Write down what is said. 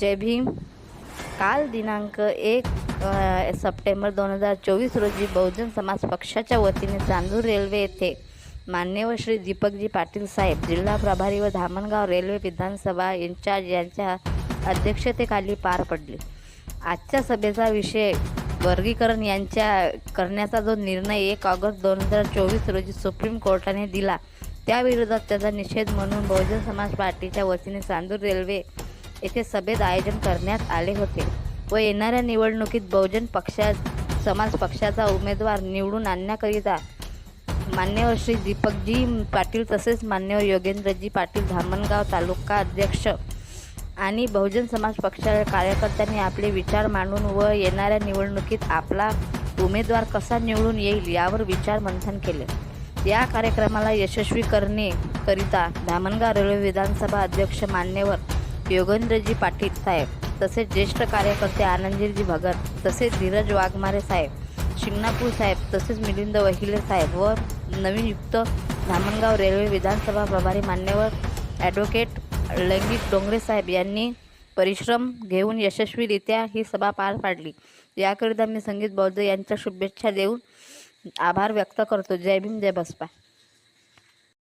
जय भीम. काल दिनांक एक सप्टेंबर दोन हजार चोवीस रोजी बहुजन समाज पक्षाच्या वतीने चांदूर रेल्वे येथे मान्यवर श्री दीपकजी पाटील साहेब जिल्हा प्रभारी व धामणगाव रेल्वे विधानसभा इन्चार्ज यांच्या अध्यक्षतेखाली पार पडली. आजच्या सभेचा विषय वर्गीकरण यांच्या करण्याचा जो निर्णय एक ऑगस्ट दोन हजार चोवीस रोजी सुप्रीम कोर्टाने दिला त्याविरोधात त्याचा निषेध म्हणून बहुजन समाज पार्टीच्या वतीने चांदूर रेल्वे येथे सभेत आयोजन करण्यात आले होते व येणाऱ्या निवडणुकीत बहुजन पक्षा समाज पक्षाचा उमेदवार निवडून आणण्याकरिता मान्यवर श्री दीपकजी पाटील तसेच मान्यवर योगेंद्रजी पाटील धामणगाव तालुका अध्यक्ष आणि बहुजन समाज पक्षाच्या कार्यकर्त्यांनी आपले विचार मांडून व येणाऱ्या निवडणुकीत आपला उमेदवार कसा निवडून येईल यावर विचार मंथन केले. या कार्यक्रमाला यशस्वी करणे करिता धामणगाव रेल्वे विधानसभा अध्यक्ष मान्यवर योगेंद्रजी पाटील साहेब तसेच ज्येष्ठ कार्यकर्ते आनंदजीजी भगत तसेच धीरज वाघमारे साहेब शिंगणापूर साहेब तसेच मिलिंद वहिले साहेब व नवीन युक्त धामणगाव रेल्वे विधानसभा प्रभारी मान्यवर ॲडव्होकेट लैंगिक डोंगरे साहेब यांनी परिश्रम घेऊन यशस्वीरित्या ही सभा पार पाडली. याकरिता मी संगीत बौद्ध यांच्या शुभेच्छा देऊन आभार व्यक्त करतो. जय भीम जय बसपा.